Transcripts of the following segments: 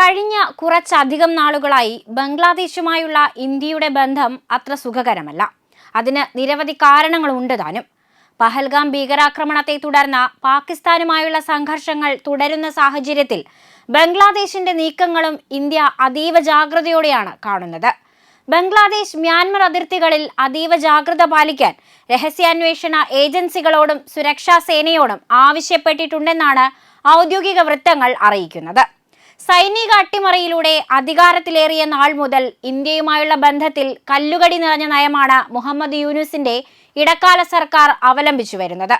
കഴിഞ്ഞ കുറച്ചധികം നാളുകളായി ബംഗ്ലാദേശുമായുള്ള ഇന്ത്യയുടെ ബന്ധം അത്ര സുഖകരമല്ല. അതിന് നിരവധി കാരണങ്ങളുണ്ട് താനും. പഹൽഗാം ഭീകരാക്രമണത്തെ തുടർന്ന് പാകിസ്ഥാനുമായുള്ള സംഘർഷങ്ങൾ തുടരുന്ന സാഹചര്യത്തിൽ ബംഗ്ലാദേശിന്റെ നീക്കങ്ങളും ഇന്ത്യ അതീവ ജാഗ്രതയോടെയാണ് കാണുന്നത്. ബംഗ്ലാദേശ് മ്യാൻമർ അതിർത്തികളിൽ അതീവ ജാഗ്രത പാലിക്കാൻ രഹസ്യാന്വേഷണ ഏജൻസികളോടും സുരക്ഷാ സേനയോടും ആവശ്യപ്പെട്ടിട്ടുണ്ടെന്നാണ് ഔദ്യോഗിക വൃത്തങ്ങൾ അറിയിക്കുന്നത്. സൈനിക അട്ടിമറിയിലൂടെ അധികാരത്തിലേറിയ നാൾ മുതൽ ഇന്ത്യയുമായുള്ള ബന്ധത്തിൽ കല്ലുകടി നിറഞ്ഞ നയമാണ് മുഹമ്മദ് യൂനുസിന്റെ ഇടക്കാല സർക്കാർ അവലംബിച്ചു വരുന്നത്.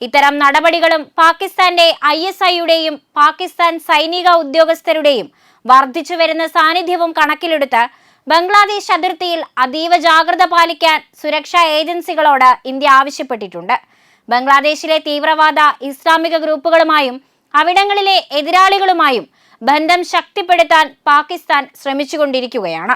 ഇത്തരം നടപടികളും പാകിസ്ഥാന്റെ ഐ എസ് ഐയുടെയും പാകിസ്ഥാൻ സൈനിക ഉദ്യോഗസ്ഥരുടെയും വർദ്ധിച്ചു വരുന്ന സാന്നിധ്യവും കണക്കിലെടുത്ത് ബംഗ്ലാദേശ് അതിർത്തിയിൽ അതീവ ജാഗ്രത പാലിക്കാൻ സുരക്ഷാ ഏജൻസികളോട് ഇന്ത്യ ആവശ്യപ്പെട്ടിട്ടുണ്ട്. ബംഗ്ലാദേശിലെ തീവ്രവാദ ഇസ്ലാമിക ഗ്രൂപ്പുകളുമായും അവിടങ്ങളിലെ എതിരാളികളുമായും ബന്ധം ശക്തിപ്പെടുത്താൻ പാകിസ്ഥാൻ ശ്രമിച്ചുകൊണ്ടിരിക്കുകയാണ്.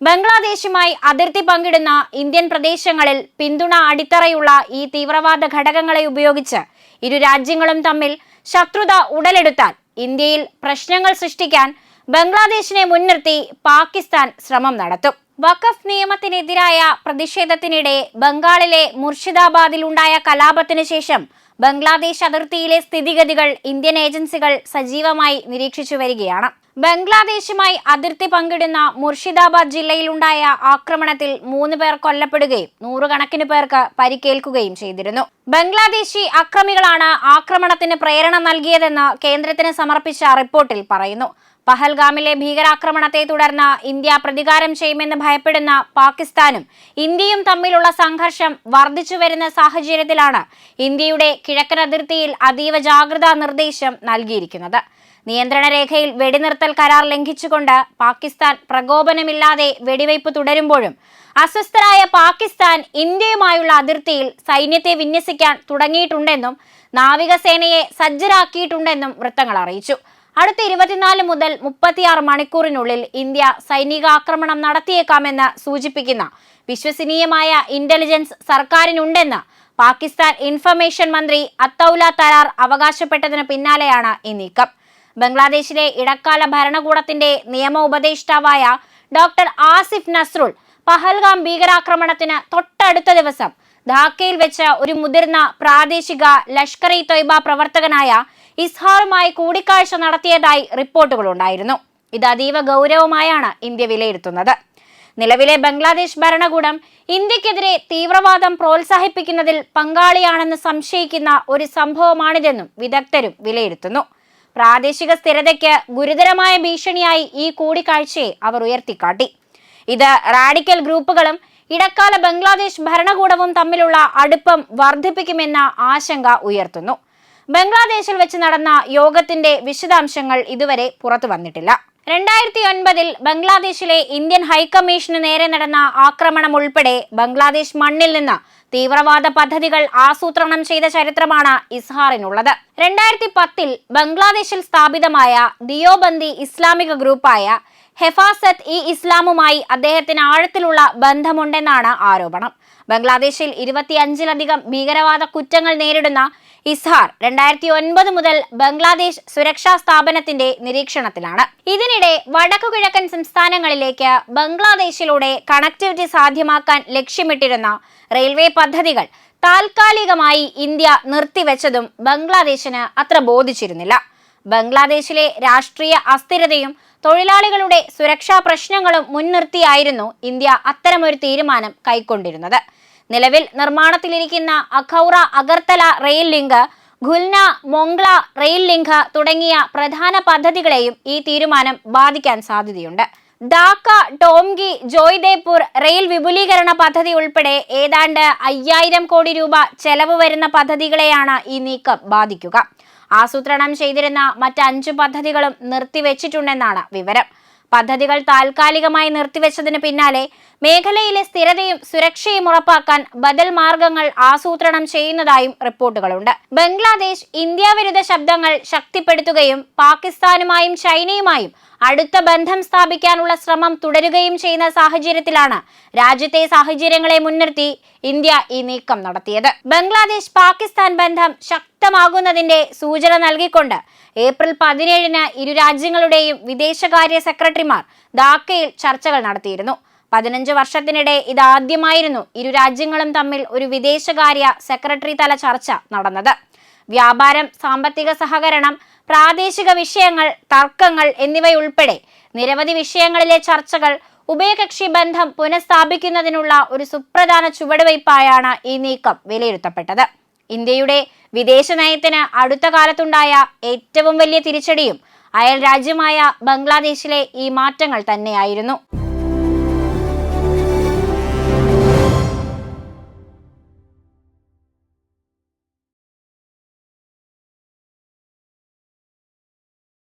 ബംഗ്ലാദേശുമായി അതിർത്തി പങ്കിടുന്ന ഇന്ത്യൻ പ്രദേശങ്ങളിൽ പിന്തുണ അടിത്തറയുള്ള ഈ തീവ്രവാദ ഘടകങ്ങളെ ഉപയോഗിച്ച് ഇരു രാജ്യങ്ങളും തമ്മിൽ ശത്രുത ഉടലെടുത്താൽ ഇന്ത്യയിൽ പ്രശ്നങ്ങൾ സൃഷ്ടിക്കാൻ ബംഗ്ലാദേശിനെ മുൻനിർത്തി പാകിസ്ഥാൻ ശ്രമം നടത്തും. വഖഫ് നിയമത്തിനെതിരായ പ്രതിഷേധത്തിനിടെ ബംഗാളിലെ മുർഷിദാബാദിൽ ഉണ്ടായ കലാപത്തിന് ശേഷം ബംഗ്ലാദേശ് അതിർത്തിയിലെ സ്ഥിതിഗതികൾ ഇന്ത്യൻ ഏജൻസികൾ സജീവമായി നിരീക്ഷിച്ചു വരികയാണ്. ബംഗ്ലാദേശുമായി അതിർത്തി പങ്കിടുന്ന മുർഷിദാബാദ് ജില്ലയിലുണ്ടായ ആക്രമണത്തിൽ മൂന്ന് പേർ കൊല്ലപ്പെടുകയും നൂറുകണക്കിന് പേർക്ക് പരിക്കേൽക്കുകയും ചെയ്തിരുന്നു. ബംഗ്ലാദേശി അക്രമികളാണ് ആക്രമണത്തിന് പ്രേരണ നൽകിയതെന്ന് കേന്ദ്രത്തിന് സമർപ്പിച്ച റിപ്പോർട്ടിൽ പറയുന്നു. പഹൽഗാമിലെ ഭീകരാക്രമണത്തെ തുടർന്ന് ഇന്ത്യ പ്രതികാരം ചെയ്യുമെന്ന് ഭയപ്പെടുന്ന പാകിസ്ഥാനും ഇന്ത്യയും തമ്മിലുള്ള സംഘർഷം വർദ്ധിച്ചു വരുന്ന സാഹചര്യത്തിലാണ് ഇന്ത്യയുടെ കിഴക്കൻ അതിർത്തിയിൽ അതീവ ജാഗ്രതാ നിർദ്ദേശം നൽകിയിരിക്കുന്നത്. നിയന്ത്രണ രേഖയിൽ വെടിനിർത്തൽ കരാർ ലംഘിച്ചുകൊണ്ട് പാകിസ്ഥാൻ പ്രകോപനമില്ലാതെ വെടിവയ്പ് തുടരുമ്പോഴും അസ്വസ്ഥരായ പാകിസ്ഥാൻ ഇന്ത്യയുമായുള്ള അതിർത്തിയിൽ സൈന്യത്തെ വിന്യസിക്കാൻ തുടങ്ങിയിട്ടുണ്ടെന്നും നാവികസേനയെ സജ്ജരാക്കിയിട്ടുണ്ടെന്നും വൃത്തങ്ങൾ അറിയിച്ചു. അടുത്ത ഇരുപത്തിനാല് മുതൽ മുപ്പത്തിയാറ് മണിക്കൂറിനുള്ളിൽ ഇന്ത്യ സൈനികാക്രമണം നടത്തിയേക്കാമെന്ന് സൂചിപ്പിക്കുന്ന വിശ്വസനീയമായ ഇന്റലിജൻസ് സർക്കാരിനുണ്ടെന്ന് പാകിസ്ഥാൻ ഇൻഫർമേഷൻ മന്ത്രി അത്തൌല തരാർ അവകാശപ്പെട്ടതിന് പിന്നാലെയാണ് ഈ നീക്കം. ബംഗ്ലാദേശിലെ ഇടക്കാല ഭരണകൂടത്തിന്റെ നിയമ ഉപദേഷ്ടാവായ ഡോക്ടർ ആസിഫ് നസ്രുൾ പഹൽഗാം ഭീകരാക്രമണത്തിന് തൊട്ടടുത്ത ദിവസം ധാക്കയിൽ വെച്ച ഒരു മുതിർന്ന പ്രാദേശിക ലഷ്കർ ഇ തൊയ്ബ പ്രവർത്തകനായ ഇസ്ഹാറുമായി കൂടിക്കാഴ്ച നടത്തിയതായി റിപ്പോർട്ടുകളുണ്ടായിരുന്നു. ഇത് അതീവ ഗൗരവമായാണ് ഇന്ത്യ വിലയിരുത്തുന്നത്. നിലവിലെ ബംഗ്ലാദേശ് ഭരണകൂടം ഇന്ത്യക്കെതിരെ തീവ്രവാദം പ്രോത്സാഹിപ്പിക്കുന്നതിൽ പങ്കാളിയാണെന്ന് സംശയിക്കുന്ന ഒരു സംഭവമാണിതെന്നും വിദഗ്ധരും വിലയിരുത്തുന്നു. പ്രാദേശിക സ്ഥിരതയ്ക്ക് ഗുരുതരമായ ഭീഷണിയായി ഈ കൂടിക്കാഴ്ചയെ അവർ ഉയർത്തിക്കാട്ടി. ഇത് റാഡിക്കൽ ഗ്രൂപ്പുകളും ഇടക്കാല ബംഗ്ലാദേശ് ഭരണകൂടവും തമ്മിലുള്ള അടുപ്പം വർദ്ധിപ്പിക്കുമെന്ന ആശങ്ക ഉയർത്തുന്നു. ബംഗ്ലാദേശിൽ വെച്ച് നടന്ന യോഗത്തിന്റെ വിശദാംശങ്ങൾ ഇതുവരെ പുറത്തു വന്നിട്ടില്ല. രണ്ടായിരത്തി ഒൻപതിൽ ബംഗ്ലാദേശിലെ ഇന്ത്യൻ ഹൈക്കമ്മീഷന് നേരെ നടന്ന ആക്രമണം ഉൾപ്പെടെ ബംഗ്ലാദേശ് മണ്ണിൽ നിന്ന് തീവ്രവാദ പദ്ധതികൾ ആസൂത്രണം ചെയ്ത ചരിത്രമാണ് ഇസ്ഹാറിനുള്ളത്. രണ്ടായിരത്തി പത്തിൽ ബംഗ്ലാദേശിൽ സ്ഥാപിതമായ ദിയോബന്ദി ഇസ്ലാമിക ഗ്രൂപ്പായ ഹെഫാസത്ത് ഇ ഇസ്ലാമുമായി അദ്ദേഹത്തിന് ആഴത്തിലുള്ള ബന്ധമുണ്ടെന്നാണ് ആരോപണം. ബംഗ്ലാദേശിൽ ഇരുപത്തിയഞ്ചിലധികം ഭീകരവാദ കുറ്റങ്ങൾ നേരിടുന്ന ഇസ്ഹാർ രണ്ടായിരത്തി ഒൻപത് മുതൽ ബംഗ്ലാദേശ് സുരക്ഷാ സ്ഥാപനത്തിന്റെ നിരീക്ഷണത്തിലാണ്. ഇതിനിടെ വടക്കുകിഴക്കൻ സംസ്ഥാനങ്ങളിലേക്ക് ബംഗ്ലാദേശിലൂടെ കണക്ടിവിറ്റി സാധ്യമാക്കാൻ ലക്ഷ്യമിട്ടിരുന്ന റെയിൽവേ പദ്ധതികൾ താൽക്കാലികമായി ഇന്ത്യ നിർത്തിവെച്ചതും ബംഗ്ലാദേശിന് അത്ര ബോധിച്ചിരുന്നില്ല. ബംഗ്ലാദേശിലെ രാഷ്ട്രീയ അസ്ഥിരതയും തൊഴിലാളികളുടെ സുരക്ഷാ പ്രശ്നങ്ങളും മുൻനിർത്തിയായിരുന്നു ഇന്ത്യ അത്തരമൊരു തീരുമാനം കൈക്കൊണ്ടിരുന്നത്. നിലവിൽ നിർമ്മാണത്തിലിരിക്കുന്ന Akhaura Agartala rail link Khulna Mongla rail link തുടങ്ങിയ പ്രധാന പദ്ധതികളെയും ഈ തീരുമാനം ബാധിക്കാൻ സാധ്യതയുണ്ട്. ഡാക്ക ടോംഗി ജോയ്ദേപൂർ റെയിൽ വിപുലീകരണ പദ്ധതി ഉൾപ്പെടെ ഏതാണ്ട് അയ്യായിരം കോടി രൂപ ചെലവ് വരുന്ന പദ്ധതികളെയാണ് ഈ നീക്കം ബാധിക്കുക. ആസൂത്രണം ചെയ്തിരുന്ന മറ്റ് അഞ്ചു പദ്ധതികളും നിർത്തിവെച്ചിട്ടുണ്ടെന്നാണ് വിവരം. പദ്ധതികൾ താൽക്കാലികമായി നിർത്തിവെച്ചതിന് പിന്നാലെ മേഖലയിലെ സ്ഥിരതയും സുരക്ഷയും ഉറപ്പാക്കാൻ ബദൽ മാർഗങ്ങൾ ആസൂത്രണം ചെയ്യുന്നതായും റിപ്പോർട്ടുകളുണ്ട്. ബംഗ്ലാദേശ് ഇന്ത്യ വിരുദ്ധ ശബ്ദങ്ങൾ ശക്തിപ്പെടുത്തുകയും പാകിസ്ഥാനുമായും ചൈനയുമായും അടുത്ത ബന്ധം സ്ഥാപിക്കാനുള്ള ശ്രമം തുടരുകയും ചെയ്യുന്ന സാഹചര്യത്തിലാണ് രാജ്യത്തെ സാഹചര്യങ്ങളെ മുൻനിർത്തി ഇന്ത്യ ഈ നീക്കം നടത്തിയത്. ബംഗ്ലാദേശ് പാകിസ്ഥാൻ ബന്ധം ശക്തമാകുന്നതിന്റെ സൂചന നൽകിക്കൊണ്ട് ഏപ്രിൽ പതിനേഴിന് ഇരു രാജ്യങ്ങളുടെയും വിദേശകാര്യ സെക്രട്ടറിമാർ ധാക്കയിൽ ചർച്ചകൾ നടത്തിയിരുന്നു. പതിനഞ്ച് വർഷത്തിനിടെ ഇതാദ്യമായിരുന്നു ഇരു രാജ്യങ്ങളും തമ്മിൽ ഒരു വിദേശകാര്യ സെക്രട്ടറി തല ചർച്ച നടന്നത്. വ്യാപാരം സാമ്പത്തിക സഹകരണം പ്രാദേശിക വിഷയങ്ങൾ തർക്കങ്ങൾ എന്നിവയുൾപ്പെടെ നിരവധി വിഷയങ്ങളിലെ ചർച്ചകൾ ഉഭയകക്ഷി ബന്ധം പുനഃസ്ഥാപിക്കുന്നതിനുള്ള ഒരു സുപ്രധാന ചുവടുവയ്പായാണ് ഈ നീക്കം വിലയിരുത്തപ്പെട്ടത്. ഇന്ത്യയുടെ വിദേശ നയത്തിന് അടുത്ത കാലത്തുണ്ടായ ഏറ്റവും വലിയ തിരിച്ചടിയും അയൽ രാജ്യമായ ബംഗ്ലാദേശിലെ ഈ മാറ്റങ്ങൾ തന്നെയായിരുന്നു.